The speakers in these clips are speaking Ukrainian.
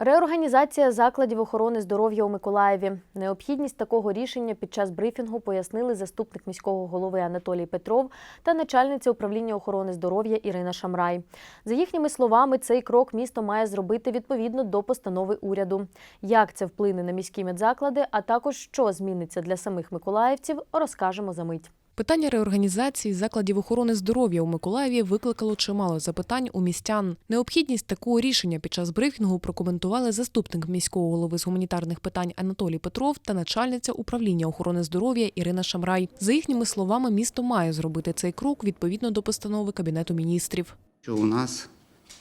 Реорганізація закладів охорони здоров'я у Миколаєві. Необхідність такого рішення під час брифінгу пояснили заступник міського голови Анатолій Петров та начальниця управління охорони здоров'я Ірина Шамрай. За їхніми словами, цей крок місто має зробити відповідно до постанови уряду. Як це вплине на міські медзаклади, а також що зміниться для самих миколаївців, розкажемо за мить. Питання реорганізації закладів охорони здоров'я у Миколаєві викликало чимало запитань у містян. Необхідність такого рішення під час брифінгу прокоментували заступник міського голови з гуманітарних питань Анатолій Петров та начальниця управління охорони здоров'я Ірина Шамрай. За їхніми словами, місто має зробити цей крок відповідно до постанови кабінету міністрів. що у нас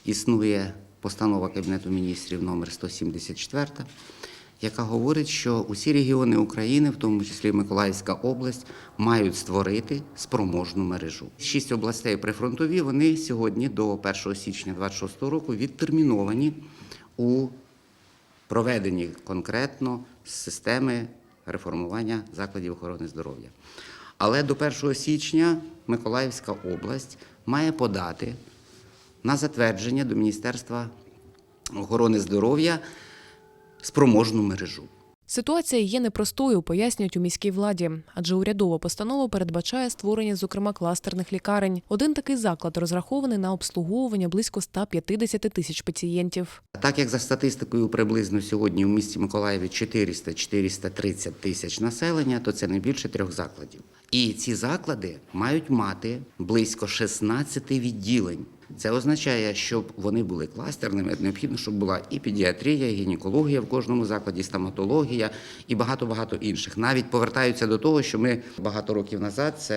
існує постанова Кабінету міністрів номер 174, яка говорить, що усі регіони України, в тому числі Миколаївська область, мають створити спроможну мережу. Шість областей прифронтові вони сьогодні до 1 січня 2026 року відтерміновані у проведенні конкретно системи реформування закладів охорони здоров'я. Але до 1 січня Миколаївська область має подати на затвердження до Міністерства охорони здоров'я спроможну мережу. Ситуація є непростою, пояснюють у міській владі, адже урядова постанова передбачає створення, зокрема, кластерних лікарень. Один такий заклад розрахований на обслуговування близько 150 тисяч пацієнтів. Так як за статистикою приблизно сьогодні у місті Миколаєві 400-430 тисяч населення, то це не більше трьох закладів. І ці заклади мають мати близько 16 відділень. Це означає, щоб вони були кластерними, необхідно, щоб була і педіатрія, і гінекологія в кожному закладі, стоматологія і багато-багато інших. Навіть повертаються до того, що ми багато років назад це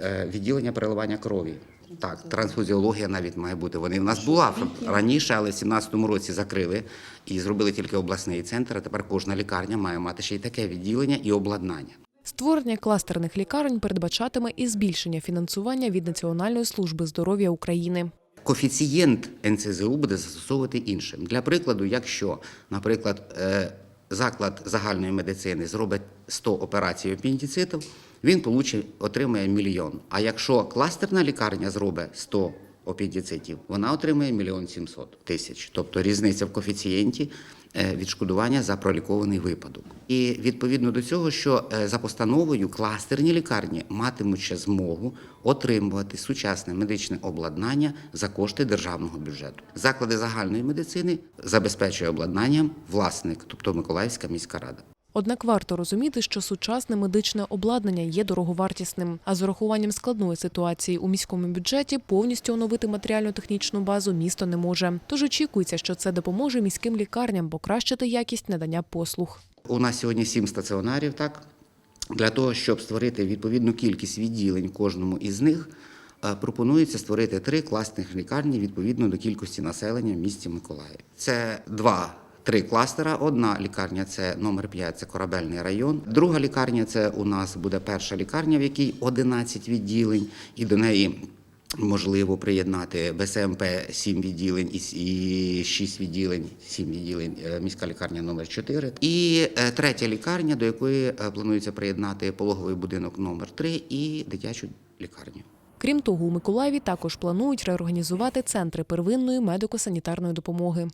е, відділення переливання крові. Так, трансфузіологія навіть має бути. Вони в нас була раніше, але в 17-му році закрили і зробили тільки обласний центр. А тепер кожна лікарня має мати ще й таке відділення і обладнання. Створення кластерних лікарень передбачатиме і збільшення фінансування від Національної служби здоров'я України. Коефіцієнт НЦЗУ буде застосовувати іншим. Для прикладу, якщо, наприклад, е, заклад загальної медицини зробить 100 операцій апендицитів, він отримає мільйон. А якщо кластерна лікарня зробить 100 апендицитів, вона отримає мільйон 700 тисяч. Тобто різниця в коефіцієнті е, відшкодування за пролікований випадок. І відповідно до цього, що е, за постановою кластерні лікарні матимуть ще змогу отримувати сучасне медичне обладнання за кошти державного бюджету. Заклади загальної медицини забезпечує обладнанням власник, тобто Миколаївська міська рада. Однак варто розуміти, що сучасне медичне обладнання є дороговартісним, а з урахуванням складної ситуації у міському бюджеті повністю оновити матеріально-технічну базу місто не може. Тож очікується, що це допоможе міським лікарням покращити якість надання послуг. У нас сьогодні сім стаціонарів, так? Для того, щоб створити відповідну кількість відділень кожному із них, е, пропонується створити три класних лікарні відповідно до кількості населення в місті Миколаїв. Це два. Три кластера. Одна лікарня це номер 5, це корабельний район. Друга лікарня це у нас буде перша лікарня, в якій 11 відділень, і до неї можливо приєднати БСМП 7 відділень і с- 6 відділень, 7 відділень, е, міська лікарня номер 4. І е, третя лікарня, до якої е, планується приєднати пологовий будинок номер 3 і дитячу лікарню. Крім того, у Миколаєві також планують реорганізувати центри первинної медико-санітарної допомоги.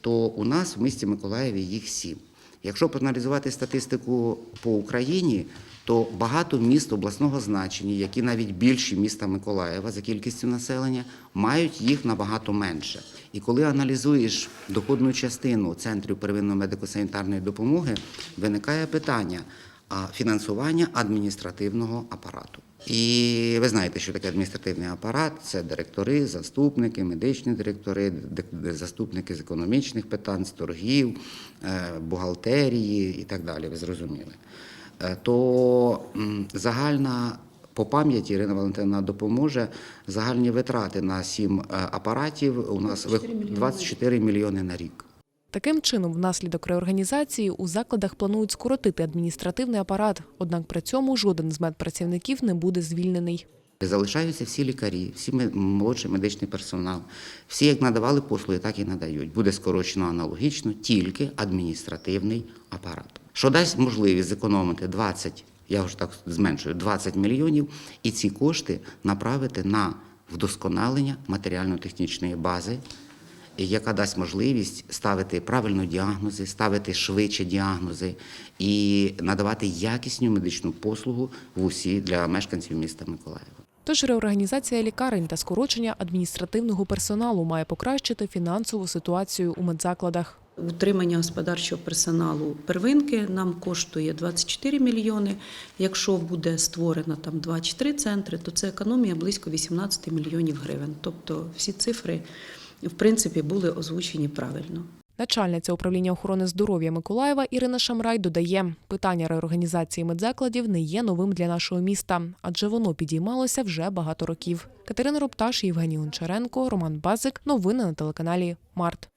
то у нас в місті Миколаєві їх сім. Якщо проаналізувати статистику по Україні, то багато міст обласного значення, які навіть більші міста Миколаєва за кількістю населення, мають їх набагато менше. І коли аналізуєш доходну частину центрів первинної медико-санітарної допомоги, виникає питання фінансування адміністративного апарату. І ви знаєте, що таке адміністративний апарат це директори, заступники, медичні директори, заступники з економічних питань, з торгів, е, бухгалтерії і так далі. Ви зрозуміли. Е, То загальна по пам'яті Ірина Валентина допоможе загальні витрати на сім е, апаратів. У нас вих- 24 мільйони на рік. Таким чином, внаслідок реорганізації у закладах планують скоротити адміністративний апарат, однак при цьому жоден з медпрацівників не буде звільнений. Залишаються всі лікарі, всі молодший медичний персонал. Всі, як надавали послуги, так і надають. Буде скорочено аналогічно тільки адміністративний апарат. Що дасть можливість зекономити 20, я вже так зменшую, 20 мільйонів, і ці кошти направити на вдосконалення матеріально-технічної бази яка дасть можливість ставити правильно діагнози, ставити швидше діагнози і надавати якісну медичну послугу в усі для мешканців міста Миколаєва. Тож реорганізація лікарень та скорочення адміністративного персоналу має покращити фінансову ситуацію у медзакладах. Утримання господарчого персоналу первинки нам коштує 24 мільйони. Якщо буде створено там 2 чи 3 центри, то це економія близько 18 мільйонів гривень. Тобто всі цифри, в принципі, були озвучені правильно. Начальниця управління охорони здоров'я Миколаєва Ірина Шамрай додає, питання реорганізації медзакладів не є новим для нашого міста, адже воно підіймалося вже багато років. Катерина Рупташ, Євгеній Гончаренко, Роман Базик. Новини на телеканалі Март.